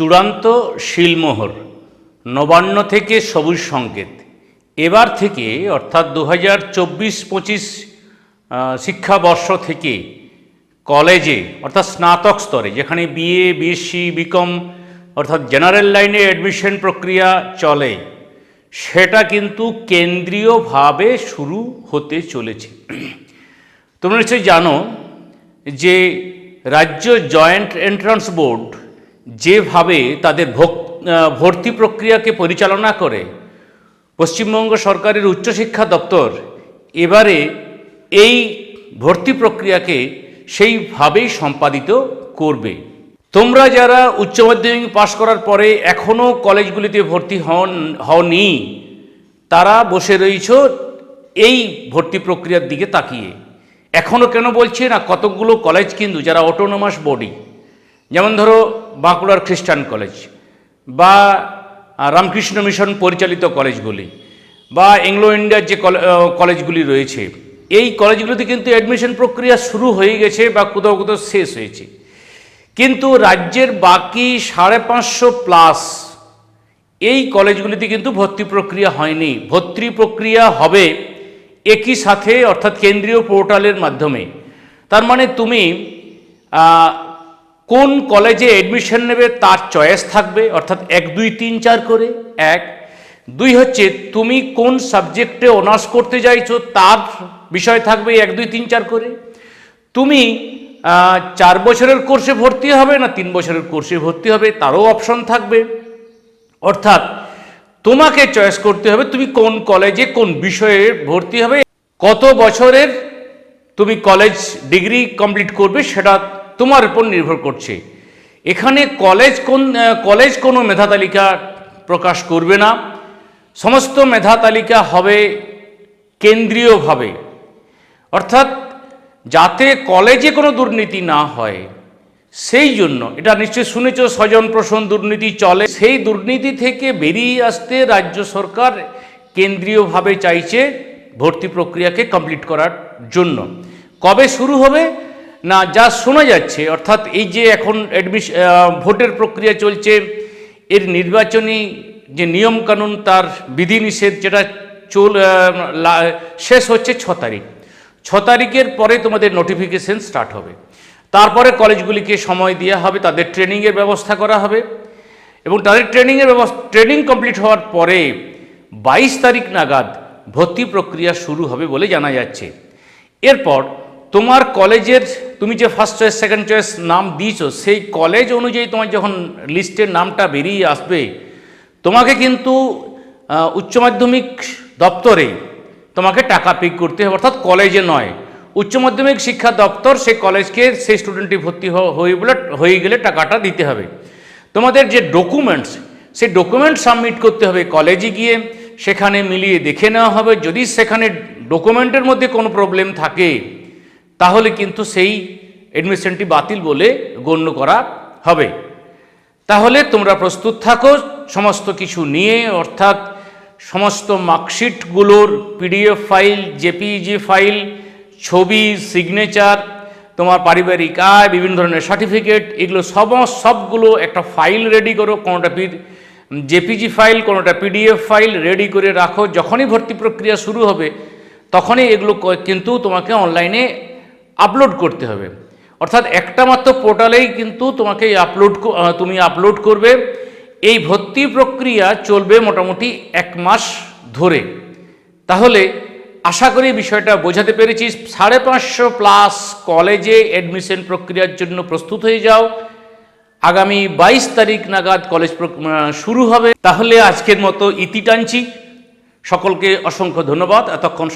চূড়ান্ত শিলমোহর, নবান্ন থেকে সবুজ সংকেত। এবার থেকে, অর্থাৎ দু হাজার চব্বিশ পঁচিশ শিক্ষাবর্ষ থেকে কলেজে, অর্থাৎ স্নাতক স্তরে, যেখানে বিএ বিএসসি বিকম অর্থাৎ জেনারেল লাইনে অ্যাডমিশন প্রক্রিয়া চলে, সেটা কিন্তু কেন্দ্রীয়ভাবে শুরু হতে চলেছে। তোমরা নিশ্চয়ই জানো যে রাজ্য জয়েন্ট এন্ট্রান্স বোর্ড যেভাবে তাদের ভর্তি প্রক্রিয়াকে পরিচালনা করে, পশ্চিমবঙ্গ সরকারের উচ্চশিক্ষা দপ্তর এবারে এই ভর্তি প্রক্রিয়াকে সেইভাবেই সম্পাদিত করবে। তোমরা যারা উচ্চ মাধ্যমিক পাশ করার পরে এখনও কলেজগুলিতে ভর্তি হন, হওনি, তারা বসে রয়েছ এই ভর্তি প্রক্রিয়ার দিকে তাকিয়ে। এখনও কেন বলছি না কতকগুলো কলেজ কিন্তু যারা অটোনোমাস বডি যেমন ধরো বাঁকুড়ার খ্রিস্টান কলেজ বা রামকৃষ্ণ মিশন পরিচালিত কলেজগুলি বা এংলো ইন্ডিয়ার যে কলে- কলেজগুলি রয়েছে, এই কলেজগুলিতে কিন্তু অ্যাডমিশন প্রক্রিয়া শুরু হয়ে গেছে বা কোথাও কোথাও শেষ হয়েছে। কিন্তু রাজ্যের বাকি সাড়ে পাঁচশো প্লাস এই কলেজগুলিতে কিন্তু ভর্তি প্রক্রিয়া হয়নি। ভর্তি প্রক্রিয়া হবে একই সাথে, অর্থাৎ কেন্দ্রীয় পোর্টালের মাধ্যমে। তার মানে তুমি কোন কলেজে অ্যাডমিশন নেবে তার চয়েস থাকবে, অর্থাৎ এক, দুই, তিন, চার করে। এক। দুই হচ্ছে, তুমি কোন সাবজেক্টে অনার্স করতে চাইছো তার বিষয় থাকবে এক, দুই, তিন, চার করে। তুমি চার বছরের কোর্সে ভর্তি হবে না তিন বছরের কোর্সে ভর্তি হবে, তারও অপশন থাকবে। অর্থাৎ, তোমাকে চয়েস করতে হবে তুমি কোন কলেজে কোন বিষয়ে ভর্তি হবে, কত বছরের তুমি কলেজ ডিগ্রি কমপ্লিট করবে সেটা তোমার উপর নির্ভর করছে। এখানে কলেজ কোন কলেজ কোনো মেধা তালিকা প্রকাশ করবে না। সমস্ত মেধা তালিকা হবে কেন্দ্রীয়ভাবে। অর্থাৎ যাতে কলেজে কোনো দুর্নীতি না হয়, সেই জন্য, এটা নিশ্চয় শুনেছ, স্বজন প্রসন দুর্নীতি চলে। সেই দুর্নীতি থেকে বেরিয়ে আসতে রাজ্য সরকার কেন্দ্রীয়ভাবে চাইছে ভর্তি প্রক্রিয়াকে কমপ্লিট করার জন্য। কবে শুরু হবে? না, যা শোনা যাচ্ছে, অর্থাৎ এই যে এখন অ্যাডমিশ ভোটের প্রক্রিয়া চলছে, এর নির্বাচনী যে নিয়মকানুন, তার বিধিনিষেধ যেটা চল শেষ হচ্ছে ছ তারিখ। ছ তারিখের পরে তোমাদের নোটিফিকেশন স্টার্ট হবে। তারপরে কলেজগুলিকে সময় দেওয়া হবে, তাদের ট্রেনিংয়ের ব্যবস্থা করা হবে এবং তাদের ট্রেনিংয়ের ব্যবস্থা, ট্রেনিং কমপ্লিট হওয়ার পরে বাইশ তারিখ নাগাদ ভর্তি প্রক্রিয়া শুরু হবে বলে জানা যাচ্ছে। এরপর তোমার কলেজের, তুমি যে ফার্স্ট চয়েস সেকেন্ড চয়েস নাম দিয়েছ, সেই কলেজ অনুযায়ী তোমার যখন লিস্টের নামটা বেরিয়ে আসবে, তোমাকে কিন্তু উচ্চ মাধ্যমিক দপ্তরে তোমাকে টাকা পিক করতে হবে, অর্থাৎ কলেজে নয়। উচ্চ মাধ্যমিক শিক্ষা দপ্তর সেই কলেজকে সেই স্টুডেন্টটি ভর্তি হয়ে বলে, হয়ে গেলে টাকাটা দিতে হবে। তোমাদের যে ডকুমেন্টস সেই ডকুমেন্ট সাবমিট করতে হবে কলেজে গিয়ে, সেখানে মিলিয়ে দেখে নেওয়া হবে। যদি সেখানে ডকুমেন্টের মধ্যে কোনো প্রবলেম থাকে তাহলে কিন্তু সেই অ্যাডমিশনটি বাতিল বলে গণ্য করা হবে। তাহলে তোমরা প্রস্তুত থাকো, সমস্ত কিছু নিয়ে, অর্থাৎ সমস্ত মার্কশিটগুলোর পিডিএফ ফাইল জেপিজি ফাইল, ছবি সিগনেচার তোমার পারিবারিক আয়, বিভিন্ন ধরনের সার্টিফিকেট এগুলো সব, সবগুলো একটা ফাইল রেডি করো, কোনোটা জেপিজি ফাইল কোনোটা পিডিএফ ফাইল রেডি করে রাখো। যখনই ভর্তি প্রক্রিয়া শুরু হবে, তখনই এগুলো কিন্তু তোমাকে অনলাইনে আপলোড করতে হবে। অর্থাৎ একটা মাত্র পোর্টালেই কিন্তু তোমাকে আপলোড তুমি আপলোড করবে। এই ভর্তি প্রক্রিয়া চলবে মোটামুটি এক মাস ধরে। তাহলে আশা করি বিষয়টা বোঝাতে পেরেছি। সাড়ে পাঁচশো প্লাস কলেজে অ্যাডমিশন প্রক্রিয়ার জন্য প্রস্তুত হয়ে যাও। আগামী বাইশ তারিখ নাগাদ কলেজ শুরু হবে। তাহলে আজকের মতো ইতি টানছি। সকলকে অসংখ্য ধন্যবাদ। এতক্ষণ